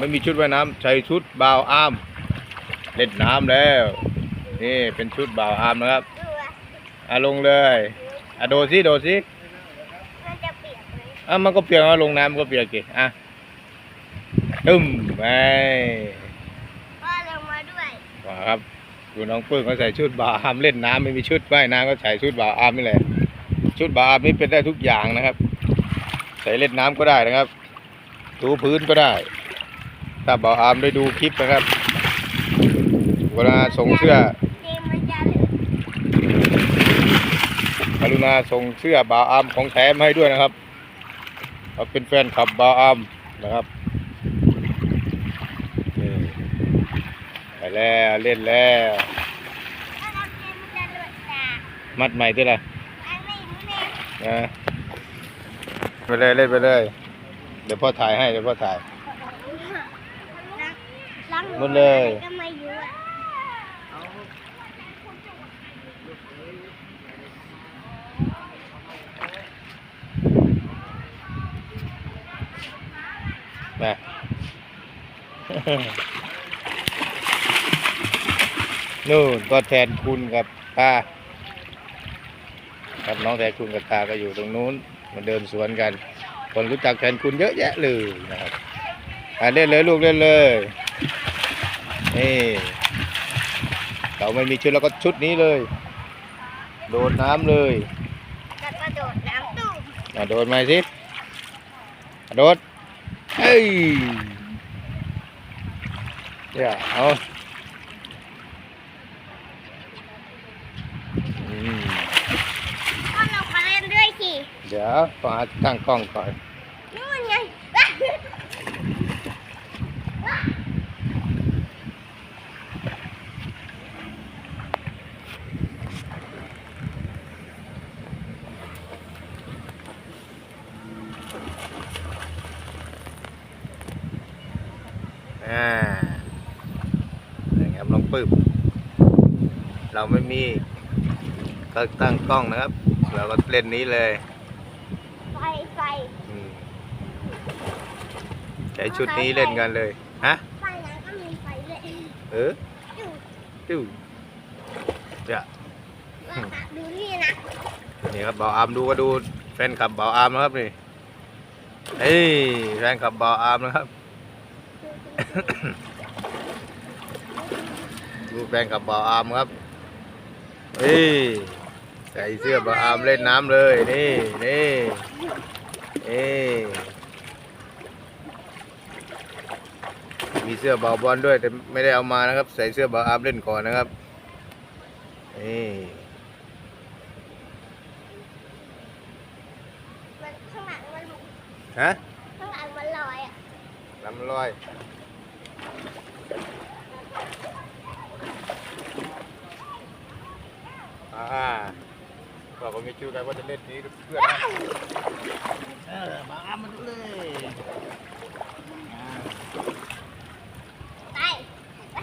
ไม่มีชุดว่ายน้ำใช้ชุดบาวอาร์มเล่นน้ำแล้ว นี่เป็นชุดบาวอาร์มนะครับดูอะอะลงเลยอะโดดสิโดดสิมันจะเปียกไหมอะมันก็เปียกอะลงน้ำมันก็เปียกกี่อะตึ้มไปพ่อลงมาด้วยว่าครับดูน้องปื้มเขาใส่ชุดบาวอาร์มเล่นน้ำไม่มีชุดว่ายน้ำก็ใส่ชุดบาวอาร์มนี่แหละชุดบาวอาร์มนี่เป็นได้ทุกอย่างนะครับ ใส่เล่นน้ำก็ได้นะครับถูพื้นก็ได้ ถ้าบาวอามได้ดูคลิปนะครับ เวลาส่งเสื้อกมมันจะเหลือกรุณาส่งเสื้อบาวอามของแถมให้ด้วยนะครับเราเป็นแฟนคลับบาวอามนะครับไปแล้วเล่นแล้วถ้าเราเกมมันจะเหลือกจาดใหม่ด้วยล่ะอันนี้นี่เองนะไปเลยเล่นไปเลย เดี๋ยวพ่อถ่ายให้เดี๋ยวพ่อถ่าย ล้างหมดเลยก็ไม่อยู่อะนะนู่นก็แทนคุณกับตาครับน้องแทนคุณกับตาก็อยู่ตรงนู้นมาเดินสวนกัน คนรู้จักแทนคุณเยอะแยะเลยนะครับอะเล่นเลยลูกเล่นเลย นี่เราไม่มีชุดแล้วก็ชุดนี้เลย โดดน้ำเลยจะกระโดดน้ำตุ้มอะโดดมาสิอะโดดเอ้ยเดี๋ยวเอาอืมพ่อลงมาเล่นด้วยสิ เดี๋ยวต้องหาตั้งกล้องก่อนนู่นไง อ่าอย่างครับน้องปื้ม เราไม่มี ก็ตั้งกล้องนะครับ เราก็เล่นนี้เลยไฟไฟอืมใช้ชุดนี้เล่นกันเลย ฮะ ไฟนั้นก็มีไฟเลยเออดูติ้วจะดูนี่นะ นี่ครับบ่าวอาร์มดูก็ดูแฟนคลับบ่าวอาร์มนะครับนี่เฮ้ยแฟนคลับบ่าวอาร์มนะครับดูแฟนคลับบ่าวอาร์มครับ เฮ้ยใส่เสื้อบ่าวอาร์มเล่นน้ำเลยนี่นี่นี่มีเสื้อบ่าวบอลด้วยแต่ไม่ได้เอามานะครับ ใส่เสื้อบ่าวอาร์มเล่นก่อนนะครับนี่มันข้างหลังมันฮะข้างหลังมันลอยอะลำลอย อ่าเราก็มีชื่อกันว่าจะเล่นนี้เพื่อนนะเออมาอ้ามันเลย ไปไป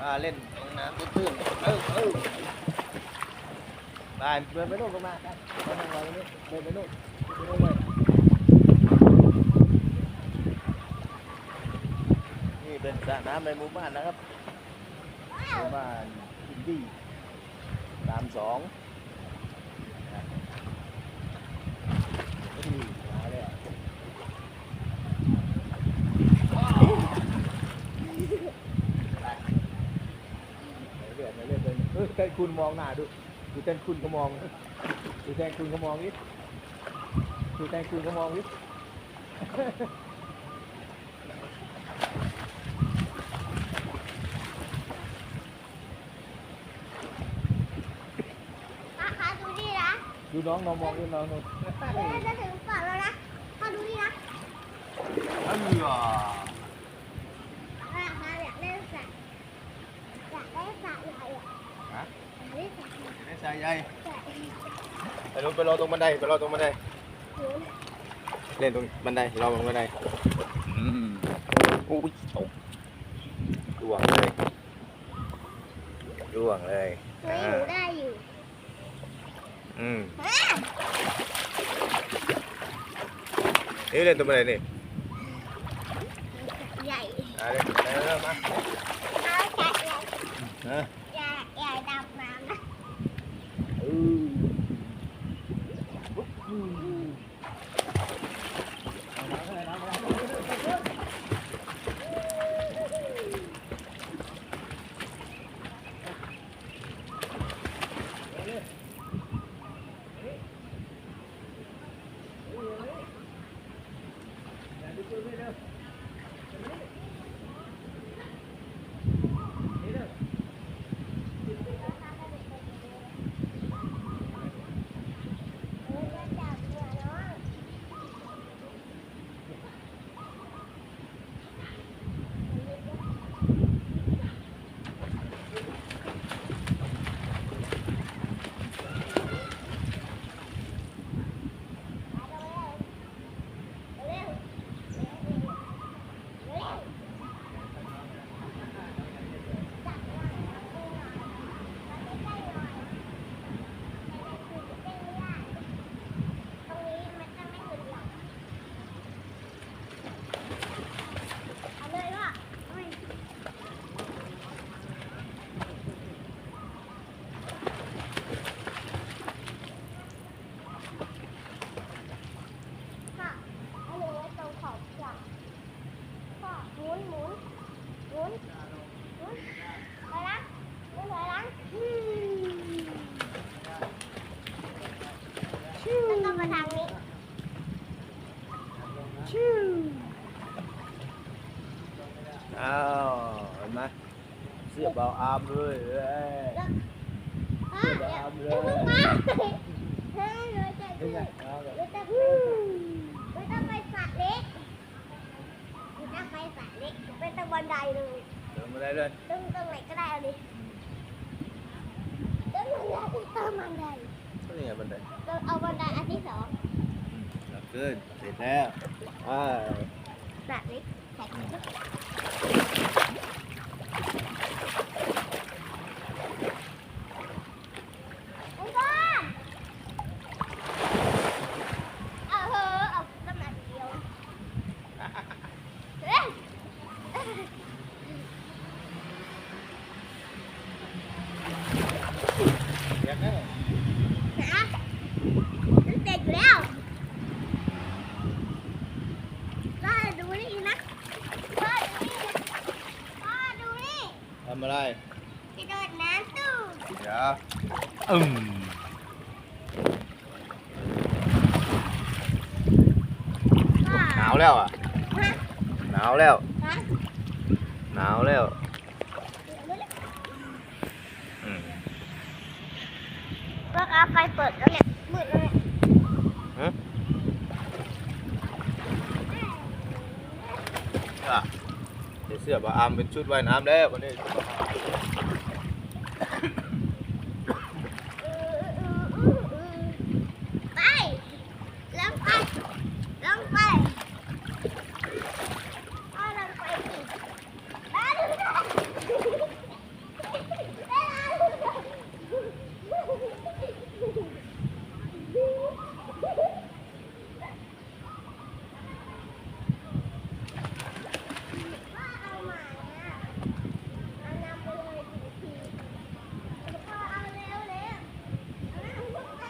อ่าเล่นน้ำตื้นๆเออเออ ไปเดินไปนู่นก็มาไปไปนั่งรอตรงนี้เดินไปนู่นไปนู่นนี่เป็นสระน้ำในหมู่บ้านนะครับหมู่บ้านอินดี้ตามสองนะนี่มาแล้วเรื่อยๆเรือยๆเรือยๆเออแทนคุณมองหน้าดู ดูแทนคุณก็มองดูแทนคุณก็มองนิดดูแทนคุณก็มองนิดพ่อคะดูนี่นะดูน้องน้องมองดูน้องดูเดี๋ยวจะถึงก่อนแล้วนะพ่อดูนี่นะ อันนี้อะ พ่อคะอยากเล่นสระอยากเล่นสระใหญ่อะ ฮะ อยากเล่นสระ ใหญ่ไม่ใช่ใหญ่ใหญ่ไปลงไปรอตรงบันไดไปรอตรงบันไดหนูเล่นตรงบันไดรอตรงบันไดอืมอุ้ยตกตัวร่วงเลยเฮ้ยอ่าหนูได้อยู่อืมฮะนี่เล่นตัวอะไรนี่ใหญ่อ่าเล่นเล่นเริ่มมาเอาจัดใหญ่าอามเลยเอ้ยอะเดี๋ยวเดี๋ยวมึงมาเฮ้ยเราจะเป็นไงเราเอาเลยจะไปเราจะไปสระเล็กเราจะไปสระเล็กไปตรงบันไดเลยเดินมาได้เลยตรงตรงไหนก็ได้เอาดิตรงบันไดตรงบันไดนี่ไงบันไดเราเอาบันไดอันที่สองขึ้นเสร็จแล้วอ่าสระเล็กแท็กซี่ไอ้บ้าเอาเหอะเอากำลัง เดียวเฮ้ย อยากได้ นะมันเสร็จอยู่แล้วพ่อดูนี่นะพ่อดูนี่นะพ่อดูนี่ ทำอะไร กระโดดน้ำตู้ เดี๋ยว อืมพ่อหนาวแล้วอะฮะหนาวแล้วฮะหนาวแล้วเดี๋ยวรู้เลยอืมพ่อเอาไฟเปิดแล้วเนี่ยมืดแล้วเนี่ยฮะอะใส่เสื้อเบาอาร์มเป็นชุดว่ายน้ำแล้ววันนี้ เออเออเออเออไปลงไปลงไปพ่อลงไปสิไปดูนะพ่อเอาใหม่อะเอานำไปเลยทีทีพ่อเอาเร็วเร็วเอาน้ำลงไป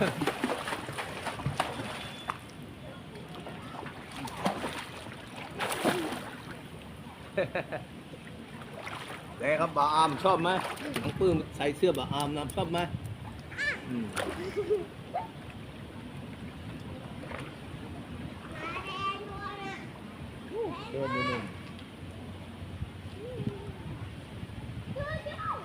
เป็นไงครับบาอามชอบไหมน้องปื้มใส่เสื้อบาอามนะชอบไหมอืมาแดงด้วยนะเดินมือหนึ่ง ช่วยช่วย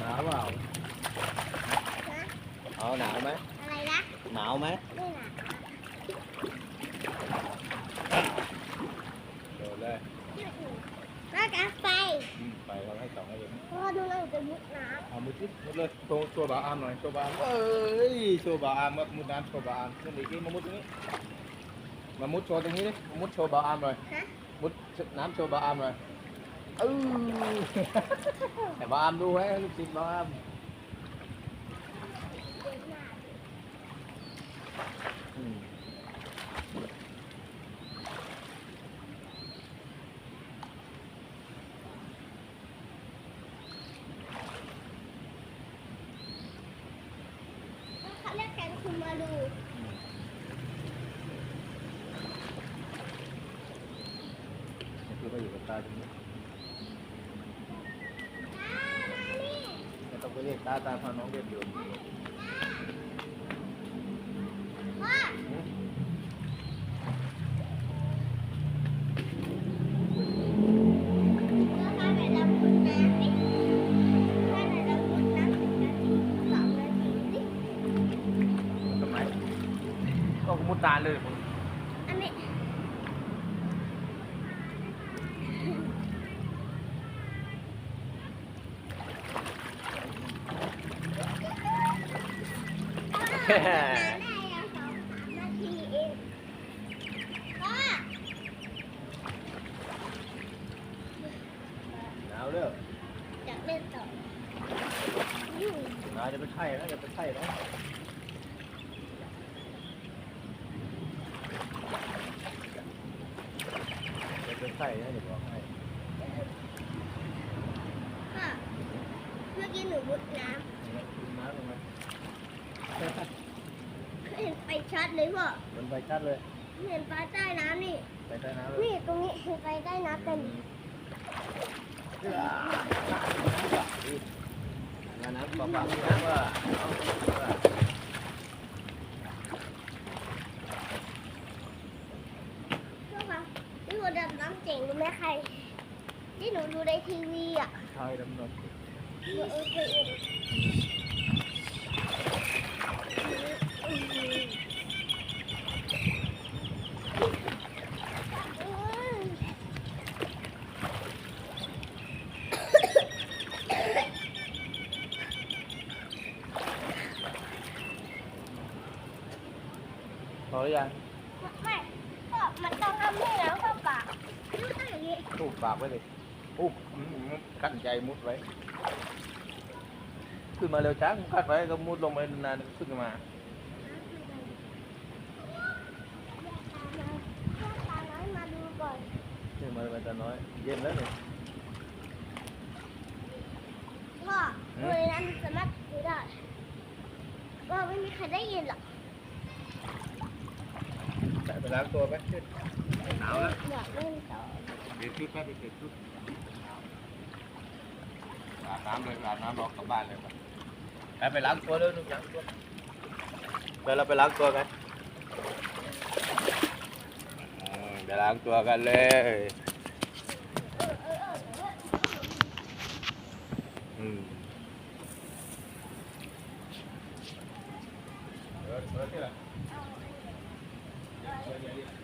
หนาวเปล่า นะ เอาหนาวไหม อะไรนะ หนาวไหม ไม่หนา โดนเลย แล้วกันไป อืมไปเราให้สองให้เลย พ่อดูเราจะมุดน้ เอามือทิมุดเลยโชว์โชว์บามหน่อยโชว์บาอาร์มเอ้ยโชว์บาอาร์มามุดน้ำโชว์บาอาร์มขึ้นอีกทีมามุดตรงนี้มามุดโชว์ตรงนี้ดิมามุดโชว์บาอาร์มหน่อยมุดน้ำโชว์บาอาร์มหน่อยเออแต่บาอาร์มดูให้ลูกศิษย์บาอาร์ม เดือดมาก อืม แล้วเขาเรียกกันคุณมาดู นี่คือมาอยู่กับ ตาตรงนี้อ่ามานี่ไม่ต้องไปเรียกตาตาพาน้องเรียกอยู่พ่ออืมแล้วถ้าไรามุดน้ำสิถ้าไหนเรามุดน้ำสิบนาทีสองนาทีสิทำไมก็มุดตาเลยผมอันนี้ แฮ่ ได้ยังสองสามนาที เองพ่อหนาวเด้ออยากเล่นต่ออืมหนาวจะไปไข่นะจะไปไข่นะจะไปไข่นะเดี๋ยวบอกให้พ่อเมื่อกี้หนูมุดน้กินน้ำลงมาำเห็นไฟชัด เลยพ่อมันไปชัดเลยเห็นไฟใต้น้ำนี่ ไปใต้น้ำเลยนี่ตรงนี้เห็นไฟใต้น้ำเป็นงานน้ำปลาปลาน้ำว่าพ่อคะนี่หัวดำน้ำเจ๋งรู้ไหมใคร ที่หนูดูในทีวีอะชายดำนนหนูเออเคยเห็นอืมอืม พอหรือยังไม่ก็มันต้องทำให้น้ำเข้าปากดูตั้งอย่างนี้ถูกปากไว้เลยอุ๊บกั้นใจมุดไว้ ขึ้นมาเร็วช้างกั้นไว้ก็มุดลงไปนานๆขึ้นมาตาน้อยมาดูก่อนขึ้นมาเป็นตาน้อยเย็นแล้วเนี่ยพ่อเลยนั้นสามารถดูได้ว่าไม่มีใครได้ยินหรอก ใส่ไปล้างตัวไหมขึ้นหนาวแล้วอยากเล่นต่อเดี๋ยวชุดแป๊บเดี๋ยวชุดอาบน้ำเลยอาบน้ำรอกลับบ้านเลยไปไปไปล้างตัวเลยลูกล้างตัวเดี๋ยวเราไปล้างตัวกันอืมเดี๋ยวล้างตัวกันเลยอืมเดี๋ยวเดี๋ยวที่ไหน yeah, yeah.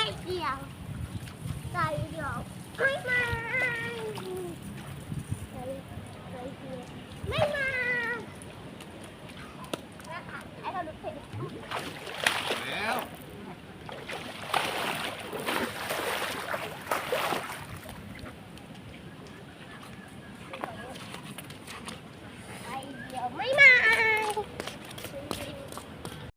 ไม่เกี่ยวใจเดียวไม่มาไม่มาไอ้เราดูเพจ